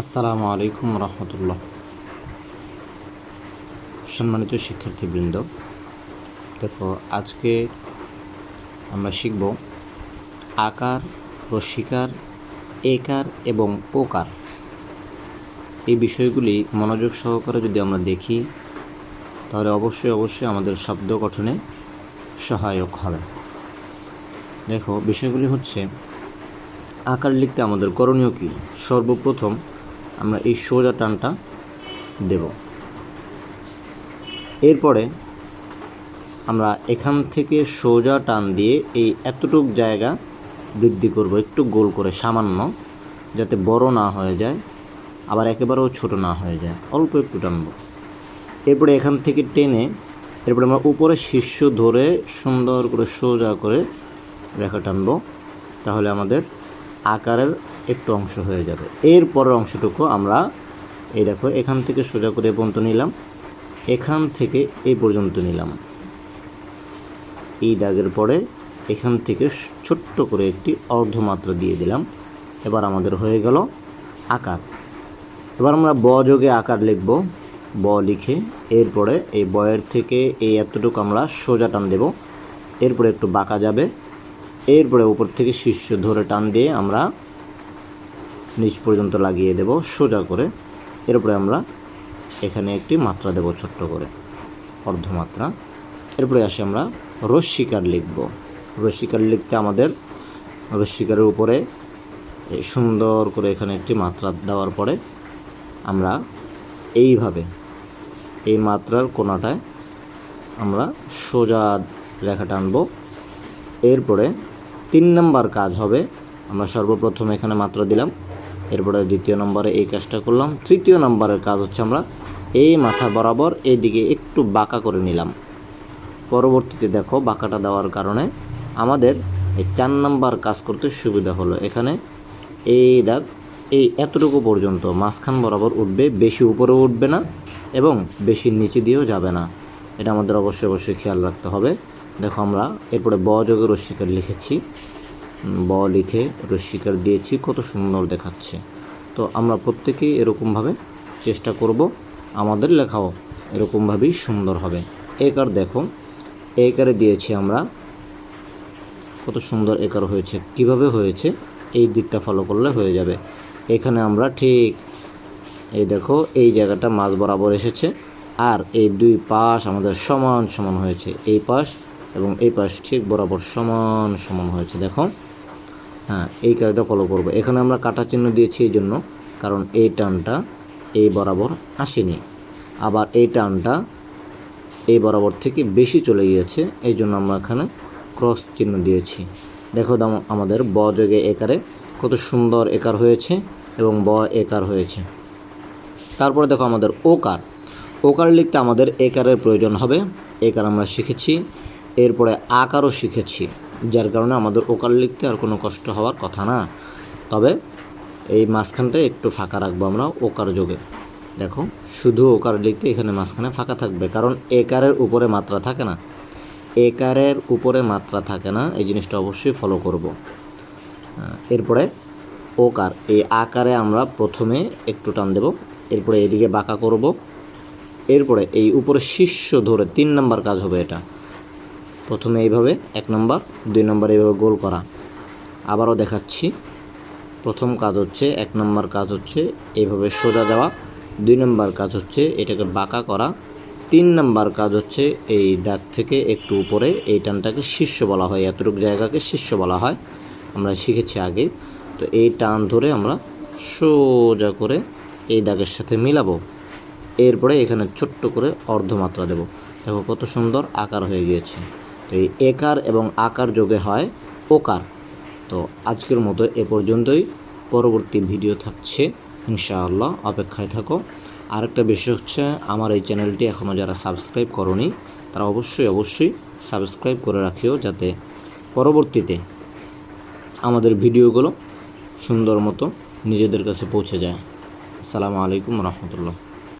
আসসালামু আলাইকুম রহমতুল্লাহ। সম্মানিত শিক্ষার্থীবৃন্দ, দেখো আজকে আমরা শিখব আকার রস্বীকার একার এবং ওকার এই বিষয়গুলি মনোযোগ সহকারে যদি আমরা দেখি, তাহলে অবশ্যই অবশ্যই আমাদের শব্দ গঠনে সহায়ক হবে। দেখো, বিষয়গুলি হচ্ছে, আকার লিখতে আমাদের করণীয় কী? সর্বপ্রথম আমরা এই সোজা টানটা দেব। এরপরে আমরা এখান থেকে সোজা টান দিয়ে এই এতটুক জায়গা বৃদ্ধি করব, একটু গোল করে, সামান্য, যাতে বড় না হয়ে যায়, আবার একেবারেও ছোট না হয়ে যায়। অল্প একটু টানব। এরপরে এখান থেকে টেনে এরপরে আমরা উপরে শীর্ষ ধরে সুন্দর করে সোজা করে রেখা টানবো। তাহলে আমাদের আকারের একটু অংশ হয়ে যাবে। এর পরের অংশটুকু আমরা এই দেখো, এখান থেকে সোজা করে পর্যন্ত নিলাম। এখান থেকে এই পর্যন্ত নিলাম। এই দাগের পরে এখান থেকে ছোট্ট করে একটি অর্ধমাত্রা দিয়ে দিলাম। এবার আমাদের হয়ে গেল আকার। এবার আমরা ব যোগে আকার লিখব। ব লিখে এরপরে এই বয়ের থেকে এই এতটুকু আমরা সোজা টান দেব। এরপরে একটু বাঁকা যাবে। এরপরে উপর থেকে শীর্ষ ধরে টান দিয়ে আমরা নিচ পর্যন্ত লাগিয়ে দেব সোজা করে। এরপরে আমরা এখানে একটি মাত্রা দেব ছোট্ট করে, অর্ধমাত্রা। এরপরে আসি আমরা রস্বীকার লিখব। রস্বীকার লিখতে আমাদের রস্বীকারের উপরে সুন্দর করে এখানে একটি মাত্রা দেওয়ার পরে আমরা এইভাবে এই মাত্রার কোনাটায় আমরা সোজা রেখা টানবো। এরপরে তিন নম্বর কাজ হবে, আমরা সর্বপ্রথম এখানে মাত্রা দিলাম। এরপরে দ্বিতীয় নম্বরে এই কাজটা করলাম। তৃতীয় নম্বরের কাজ হচ্ছে আমরা এই মাথা বরাবর এইদিকে একটু বাঁকা করে নিলাম। পরবর্তীতে দেখো বাঁকাটা দেওয়ার কারণে আমাদের এই চার নাম্বার কাজ করতে সুবিধা হলো। এখানে এই দাগ এই এতটুকু পর্যন্ত মাঝখান বরাবর উঠবে, বেশি উপরে উঠবে না এবং বেশি নিচে দিয়েও যাবে না। এটা আমাদের অবশ্যই অবশ্যই খেয়াল রাখতে হবে। দেখো আমরা এরপরে ব যোগে রস্বীকার লিখেছি। ব লিখে রস্বীকার দিয়েছি, কত সুন্দর দেখাচ্ছে। তো আমরা প্রত্যেকেই এরকমভাবে চেষ্টা করব আমাদের লেখাও এরকমভাবেই সুন্দর হবে। একার দেখো, একারে দিয়েছি আমরা, কত সুন্দর একার হয়েছে, কীভাবে হয়েছে, এই দিকটা ফলো করলে হয়ে যাবে। এখানে আমরা ঠিক, এই দেখো, এই জায়গাটা মাঝ বরাবর এসেছে, আর এই দুই পাশ আমাদের সমান সমান হয়েছে। এই পাশ এবং এই পাশ ঠিক বরাবর সমান সমান হয়েছে, দেখো। হ্যাঁ এই কাজটা ফলো করব। এখানে আমরা কাটা চিহ্ন দিয়েছি এই জন্য, কারণ এই টানটা এই বরাবর আসেনি। আবার এই টানটা এই বরাবর থেকে বেশি চলে গিয়েছে, এই জন্য আমরা এখানে ক্রস চিহ্ন দিয়েছি। দেখো দাম, আমাদের ব যোগে একারে কত সুন্দর একার হয়েছে এবং ব একার হয়েছে। তারপরে দেখো আমাদের ওকার। ওকার লিখতে আমাদের একারের প্রয়োজন হবে, একার আমরা শিখেছি, এরপরে আকারও শিখেছি। যার কারণে আমাদের ওকার লিখতে আর কোনো কষ্ট হওয়ার কথা না। তবে এই মাঝখানটা একটু ফাঁকা রাখব আমরা ওকার যোগে। দেখো, শুধু ওকার লিখতে এখানে মাঝখানে ফাঁকা থাকবে, কারণ একারের উপরে মাত্রা থাকে না। একারের উপরে মাত্রা থাকে না, এই জিনিসটা অবশ্যই ফলো করব। এরপরে ওকার এই আকারে আমরা প্রথমে একটু টান দেব, এরপরে এদিকে বাঁকা করব। এরপরে এই উপরে শীর্ষ ধরে তিন নাম্বার কাজ হবে এটা। প্রথমে এইভাবে, এক নম্বর, দুই নম্বর এইভাবে গোল করা। আবারও দেখাচ্ছি। প্রথম কাজ হচ্ছে, এক নম্বর কাজ হচ্ছে এইভাবে সোজা যাওয়া, দুই নম্বর কাজ হচ্ছে এটাকে বাঁকা করা, তিন নম্বর কাজ হচ্ছে এই দাগ থেকে একটু উপরে, এই টানটাকে শীর্ষ বলা হয়, এতটুকু জায়গাকে শীর্ষ বলা হয়। আমরা শিখেছি আগে। তো এই টান ধরে আমরা সোজা করে এই দাগের সাথে মিলাবো। এরপরে এখানে ছোট্ট করে অর্ধমাত্রা দেব। দেখো কত সুন্দর আকার হয়ে গিয়েছে। তো এই একার এবং আকার যোগে হয় ওকার। তো আজকের মতো এ পর্যন্তই। পরবর্তী ভিডিও থাকছে, ইনশাআল্লাহ। অপেক্ষায় থাকো। আরেকটা বিষয় হচ্ছে, আমার এই চ্যানেলটি এখনও যারা সাবস্ক্রাইব করনি, তারা অবশ্যই অবশ্যই সাবস্ক্রাইব করে রাখিও যাতে পরবর্তীতে আমাদের ভিডিওগুলো সুন্দর মতো নিজেদের কাছে পৌঁছে যায়। আসসালামু আলাইকুম রহমতুল্লাহ।